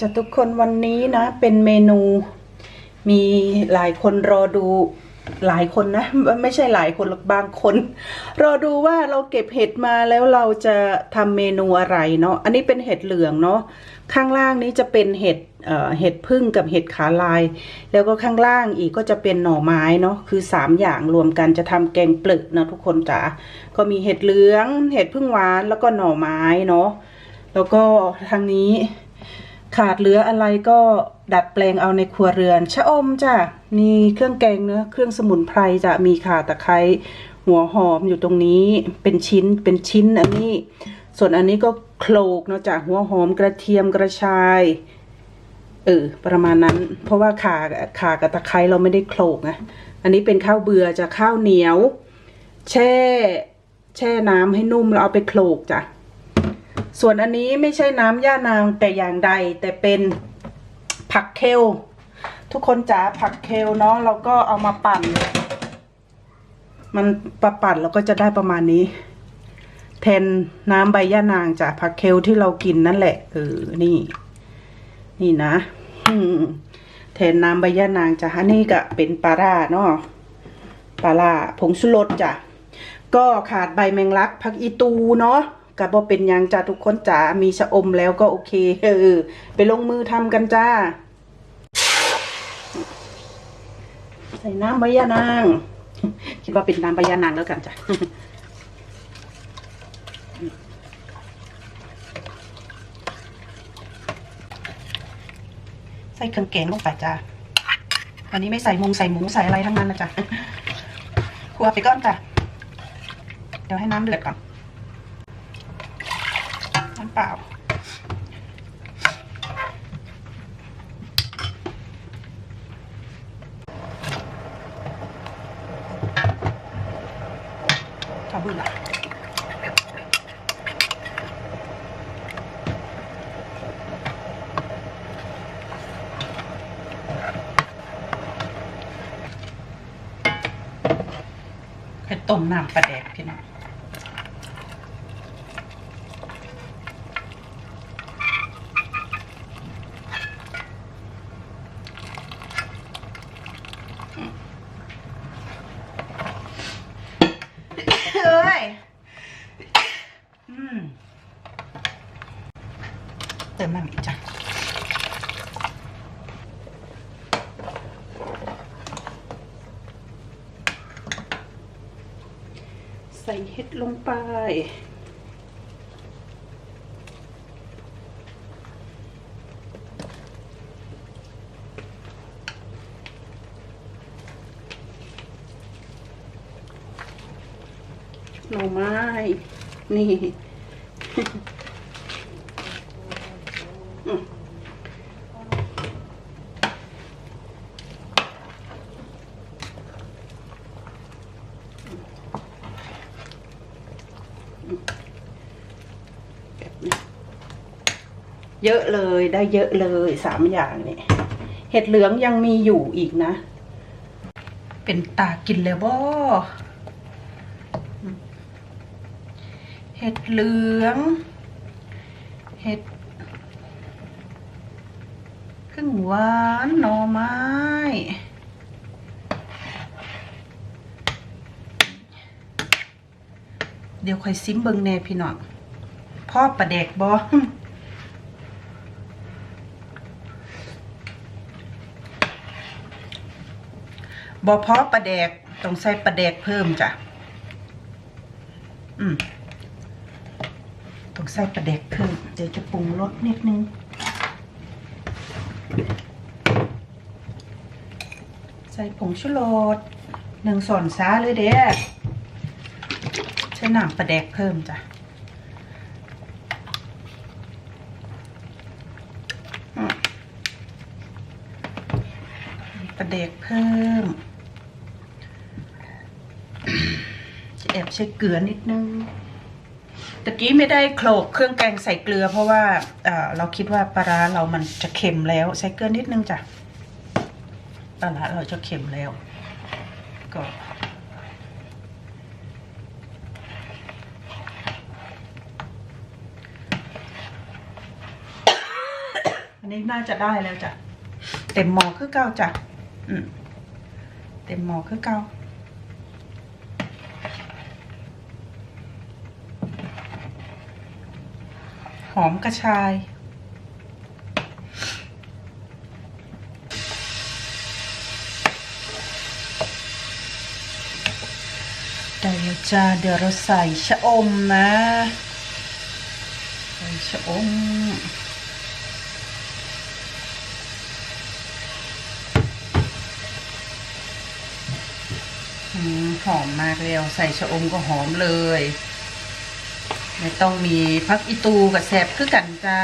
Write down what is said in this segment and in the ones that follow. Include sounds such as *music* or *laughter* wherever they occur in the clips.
จ้ะทุกคนวันนี้นะ เป็นเมนูมีหลายคนรอดูหลายคนนะ ไม่ใช่หลายคนหรอกบางคน รอดูว่าเราเก็บเห็ดมาแล้วเราจะทำเมนูอะไรเนาะอันนี้เป็นเห็ดเหลืองเนาะข้างล่างนี้จะเป็นเห็ดเห็ดพึ่งกับเห็ดขาลาย แล้วก็ข้างล่างอีกก็จะเป็นหน่อไม้เนาะคือสามอย่างรวมกันจะทำแกงเปลือกนะทุกคนจ๋าก็มีเห็ดเหลือง เห็ดพึ่งหวานแล้วก็หน่อไม้เนาะแล้วก็ทางนี้ ขาดเหลืออะไรก็ดัดแปลงเอาในครัวเรือน ชะอมจ้ะ มีเครื่องแกงเนื้อะเครื่องสมุนไพรจะมีข่าตะไคร้หัวหอมอยู่ตรงนี้เป็นชิ้นเป็นชิ้นอันนี้ ส่วนอันนี้ก็โคลกเนาะจ้ะหัวหอมกระเทียมกระชายเออประมาณนั้น เพราะว่าข่าข่ากับตะไคร้เราไม่ได้โคลกนะอันนี้เป็นข้าวเบื่อจะข้าวเหนียว แช่ แช่น้ำให้นุ่มแล้วเอาไปโคลกจ้ะ ส่วนอันนี้ไม่ใช่น้ำย่านางแต่อย่างใด แต่เป็นผักเคลทุกคนจ๋าผักเคลเนาะเราก็เอามาปั่น มันประปั่นแล้วก็จะได้ประมาณนี้ แทนน้ำใบย่านางจ้ะผักเคลที่เรากินนั่นแหละเออนี่ นี่นะแทนน้ำใบย่านางจ้ะอันนี้ก็เป็นปลาร่าเนาะปลาร่าผงชูรสจ้ะก็ขาดใบแมงลักผักอีตูเนาะ กับ่เป็นยังจ้าทุกคนจ๋ามีชะอมแล้วก็โอเคเออไปลงมือทำกันจ้า ใส่น้ำใบยานาง คิดว่าเป็นน้ำใบยานางแล้วกันจ้ะใส่เครื่องแกงลงไปจ้าวันนี้ไม่ใส่มุงใส่หมูใส่อะไรทั้งนั้นนะจ๊ะคั่วไปก้อนจ้ะเดี๋ยวให้น้ำเดือดก่อน น้ำเปล่าชาบูล่ะให้ต้มน้ำปลาแดกพี่น้อง เอ้ยอืม เติมน้ำอีกจ้ะใส่เห็ด ลงไป หน่อไม้ นี่ อืม เยอะเลยได้เยอะเลยสามอย่างนี่เห็ดเหลืองยังมีอยู่อีกนะ เป็นตากินแล้วบ่เห็ดเหลืองเห็ดขึ้นหวานหน่อไม้เดี๋ยวค่อยซิมเบิงแน่พี่น้องพ่อประแดกบอ บอพาะประแดกต้องใส่ประแดกเพิ่มจ้ะ อืมต้องใส่ประเด็กเพิ่มเดี๋ยวจะปรุงรสนิดนึง ใส่ผงชูรสหนึ่งส่วนซาเลยเด้ใช้น้ำประแดกเพิ่มจ้ะอืมประเด็กเพิ่ม จะแอบ ใช้เกลือนิดนึงตะกี้ไม่ได้โขลกเครื่องแกงใส่เกลือ เพราะว่าเอ่อเราคิดว่าปลาร้าเรามันจะเค็มแล้ว ใส่เกลือนิดนึงจ้ะปลาร้าเราจะเค็มแล้ว ก็นนี้น่าจะได้แล้วจ้ะเต็มหม้อคือเก้าจ้ะอืมเต็มหม้อคือเก้า อมกระชาย ได้แล้วจ้าเดี๋ยวเราใส่ชะอมนะใส่ชะอมอืมหอมมากแล้วใส่ชะอมก็หอมเลย ไม่ต้องมีพักอีตูกับแซบคือกันจ้า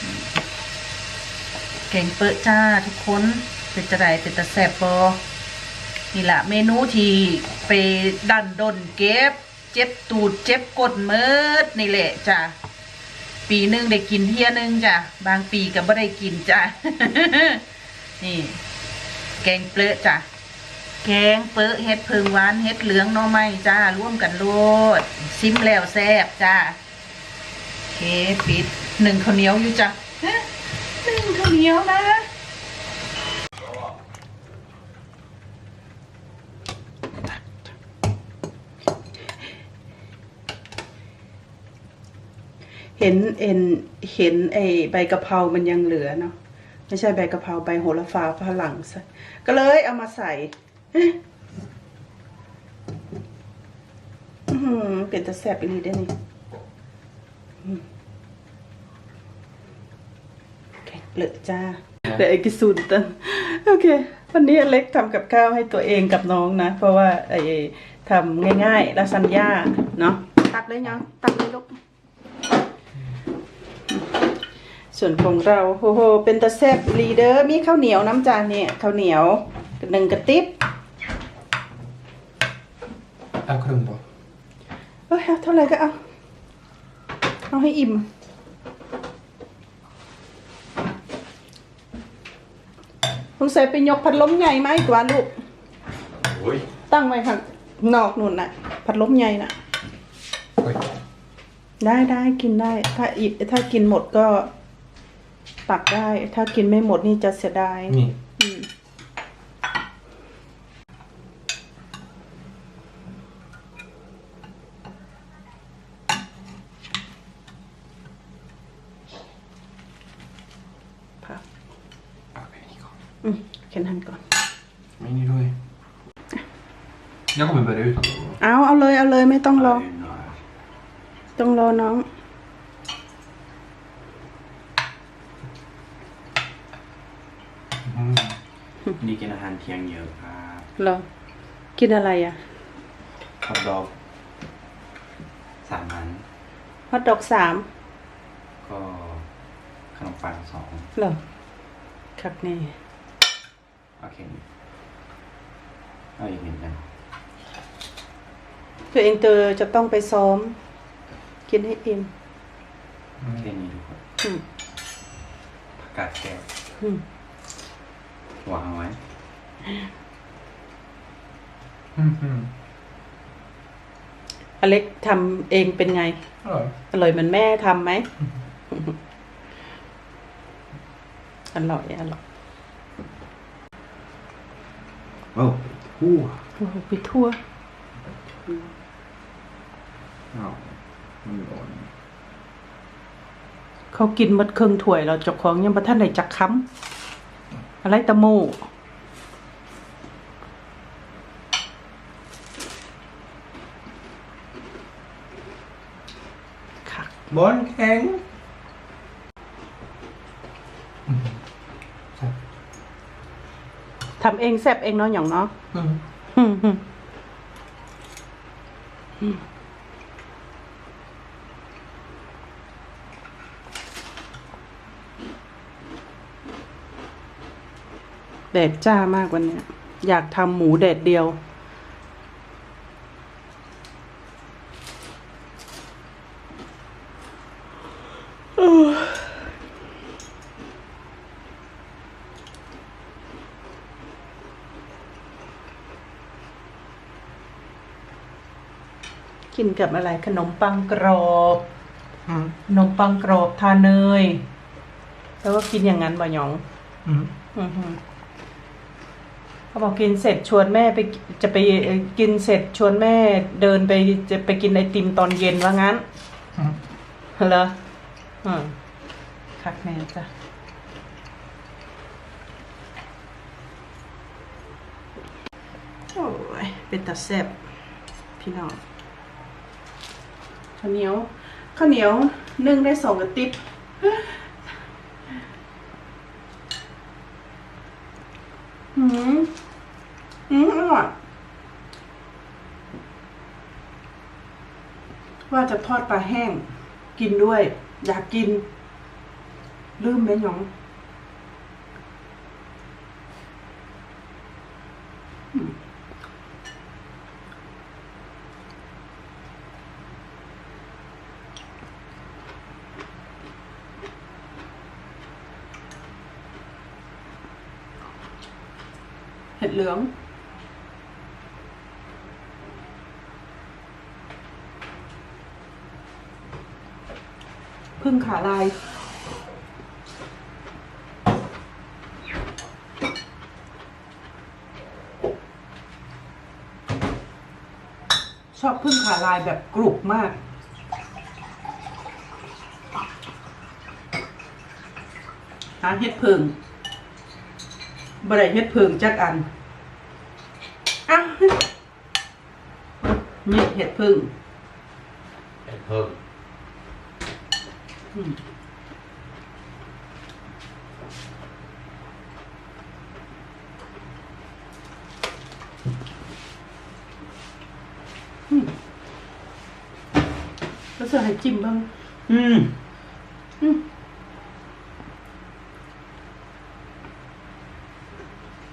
อืมแกงเปิดจ้าทุกคนเป็นจะไดเป็นตะแซบบอนี่แหละเมนูที่ไปดันดนเก็บ เจ็บตูดเจ็บก้นเมิดนี่แหละจ้าปีหนึ่งได้กินเที่ยหนึงจ้ะบางปีก็ไม่ได้กินจ้ะนี่ แกงเปลือะจ้ะ แกงเปื้อเห็ดเพิงหวานเห็ดเหลืองน่อไม้จ้าร่วมกันโลดซิมแล้วแซ่บจ้าเคปิดหนึ่งข้าวเหนียวอยู่จ้ะหนึ่งข้าวเหนียวนะเห็นเห็นเห็นไอใบกะเพรา มันยังเหลือเนาะไม่ใช่ใบกะเพราใบโหระพาฝรั่งใส่ก็เลยเอามาใส่ เป็นตะแซ่บอีกนิดได้นี่อืมแกงเปลือกจ้าเดี๋ยวไอ้กิสุนตันโอเค วันนี้อเล็กทำกับข้าวให้ตัวเองกับน้องนะ เพราะว่าไอ้ทำง่ายๆลาซานญ่าเนาะตักเลยเนาะตักเลยลูกส่วนของเราโอ้โหเป็นตะแซบลีเดอร์มีข้าวเหนียวน้ำจานเนี่ยข้าวเหนียวหนึ่งกระติบ En krum då. เอ้ยเอาเท่าไหร่ก็เอา เอาให้อิ่ม สงสัยไปยกพัดลมใหญ่มาอีกว่าลูก Oj. ตั้งไว้ข้างนอกนู่นน่ะ พัดลมใหญ่น่ะ Oj. ได้ได้กินได้ ถ้าอีถ้ากินหมดก็ตักได้ ถ้ากินไม่หมดนี่จะเสียดาย Ni. อืม พับ Okej, ni kom. อืมแค่นั้นก่อน Men ni då är... Jag kommer börja utan. เอาเอาเลยเอาเลยไม่ต้องรอ ต้องรอน้อง Mm. นี่กินอาหารเที่ยงเยอะครับรอกินอะไรอะฮอทดอกสามอันฮอทดอกสามก็ขนมปังสองเหรอคักแน่ โอเคเอาอีกหนึ่งอันตัวเองเตอจะต้องไปซ้อม กินให้อิ่มแค่นี้ทุกคนอืมผักกาดแก้วอืมวางไว้ Mhm. อเล็กทำเองเป็นไง Hallå. อร่อยเหมือนแม่ทำไหมอร่อยอร่อย โอ้หูโอ้โหไปทั่วอ้าวมันร้อนเขากินหมดเครื่องถ้วยเราเจ้าของยังประท่านไหนจักค้ำอะไรตะโมค่ะ Barn häng. ทำเองแซ่บเองเนาะหยองเนาะ Mm. อืมอืมอืมแดดจ้ามากวันนี้ อยากทำหมูแดดเดียว นกับอะไรขนมปังกรอบ Mm. ขนมปังกรอบทาเนย แล้วก็กินอย่างนั้นบ่หยอง Mm. อือหือเขาบอกกินเสร็จชวนแม่ไปจะไปเอ่อกินเสร็จชวนแม่เดินไปจะไปกินไอติมตอนเย็นว่างั้น Mm. เหรออืมคักแม่จ้ะโอ้ยเป็นตาแซ่บพี่น้อง ข้าวเหนียวข้าวเหนียวนึ่งได้สองกระติบหืมหืมอร่อยว่าจะทอดปลาแห้ง กินด้วย อยากกิน ลืมไหมหยองอืม ห็ดเหลือง พึ่งขาลาย ชอบพึ่งขาลายแบบกรุบมากหาเห็ดพึ่ง บะไรเห็ดพึ่งจักอันอ้าวมีเห็ดพึ่งเอ็ดเพิ่มอืมอืมแล้วจะให้จิ้มบ้าง Mm. อืม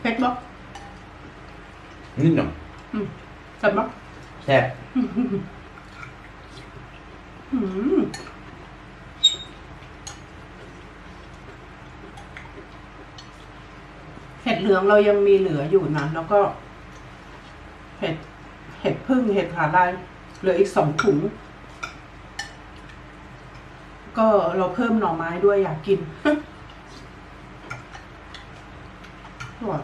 เผ็ดบ่นิดหน่อยอืมแซ่บบ่แซ่บอืมเห็ดเหลืองเรายังมีเหลืออยู่นะแล้วก็ เห็ด เห็ดพึ่งเห็ดขาลายเหลืออีกสองถุง ก็เราเพิ่มหน่อไม้ด้วยอยากกิน อร่อย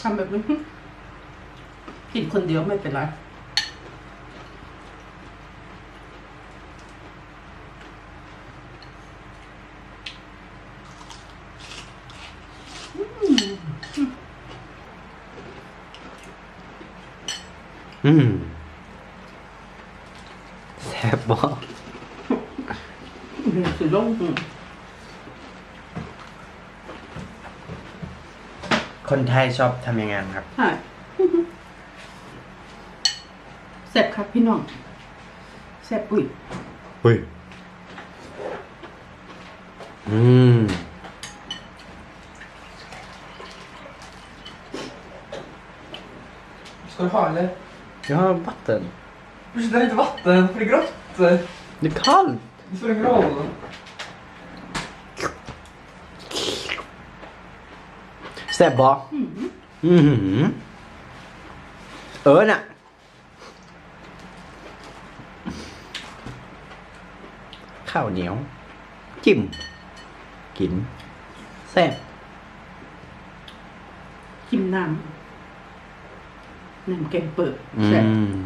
ทำแบบนี้กินคนเดียวไม่เป็นไร คนไทยชอบทำยังไงครับ *laughs* ใช่แซ่บครับพี่น้องแซ่บปุ๋ย เฮ้ย อืม Ska du ha eller? Jag har vatten. Men det är inte vatten, för det är grått. Det är kallt. Det spelar ingen roll. Stäbb bara. Mm. เออน่ะ ข้าวเหนียว จิ้ม กิน แซ่บจิ้มน้ำน้ำแกงเปิดอืแซ่บมไม่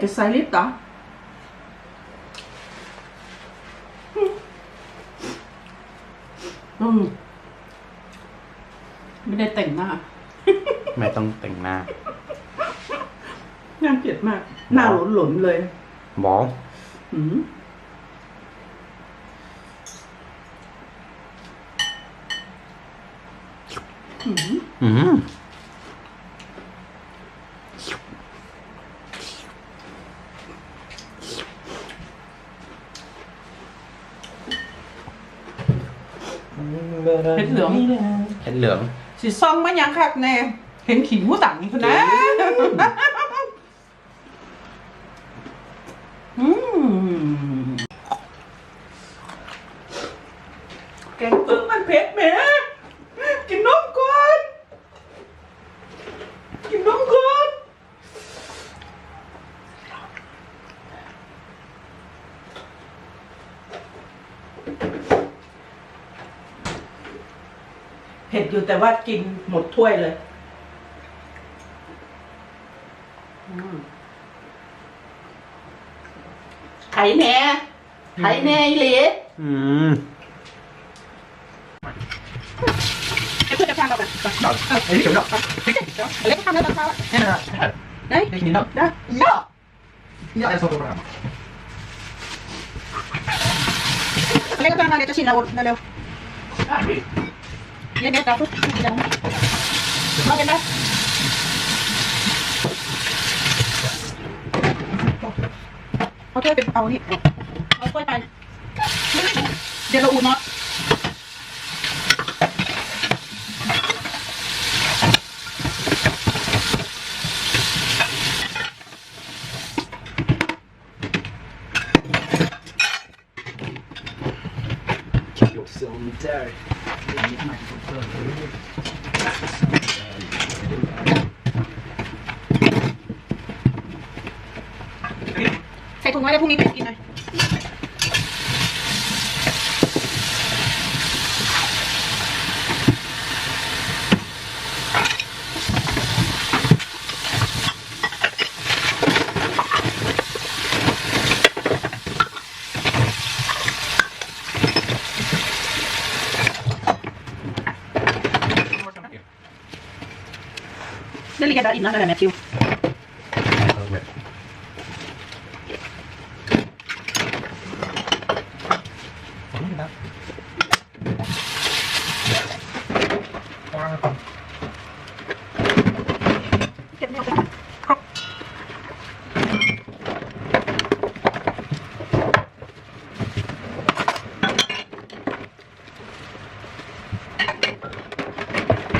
เวกกับไซริสเหรออืมไม่ได้แต่งหน้า ไม่ต้องแต่งหน้า น่าเกลียดมาก หน้าหลนๆเลยบออืมอืมอืม เห็ดเหลืองเห็ดเหลืองลืองสีซองมายังคักแน่ เห็นขิงหูตังคุณนะอืมแกงปึ้งมันเผ็ดแหมกินนมก่อนกินนมก่อน เผ็ดอยู่แต่ว่ากินหมดถ้วยเลย ไข่แน่ ไข่แน่อีหลีอืมไอ้เพื่อนจะฟังเราแบบไอ้นี่เก็บดอกเล็กทำแล้วตอนเช้าได้ได้กินแล้วได้ Ja! Ja, jag såg det bra. เล็กก็มาเดี๋ยวจะชิมเราเร็วๆ เย็นๆจ้าทุกอย่างมาเป็นได้เอาถ้วยเป็นเอานี่เอาถ้วยไป เดี๋ยวเราอุ่นเน ว้เลยพรุ่งนี้กินเลยเดี๋ยวเรียนได้อีกนะนั่แมทธิว เก็บไม่เอาไปครับ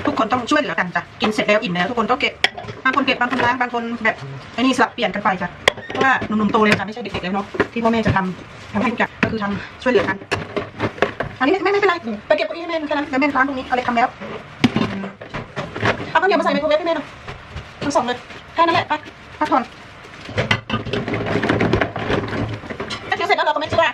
ทุกคนต้องช่วยเหลือกันจ้ะ กินเสร็จแล้วอิ่มแล้วทุกคนต้องเก็บบางคนเก็บบางคนล้างบางคนแบบไอ้นี่สลับเปลี่ยนกันไปจ้ะ เพราะว่าหนุ่มๆโตเลยจ้ะไม่ใช่เด็กๆแล้วเนาะที่พ่อแม่จะทำทำให้ทุกอย่างก็คือทำช่วยเหลือกัน อันนี้ไม่ไม่ไม่เป็นไรไปเก็บเก้าอี้ให้แม่แค่นั้นเดี๋ยวแม่ล้างตรงนี้เอาเลยทำแล้วเอาข้าวเหนียวมาใส่ไมโครเวฟให้แม่หน่อยทั้งสองเลยแค่นั้นแหละไปพักผ่อนถ้าเคี้ยวเสร็จแล้วเราก็ไม่เชื่อ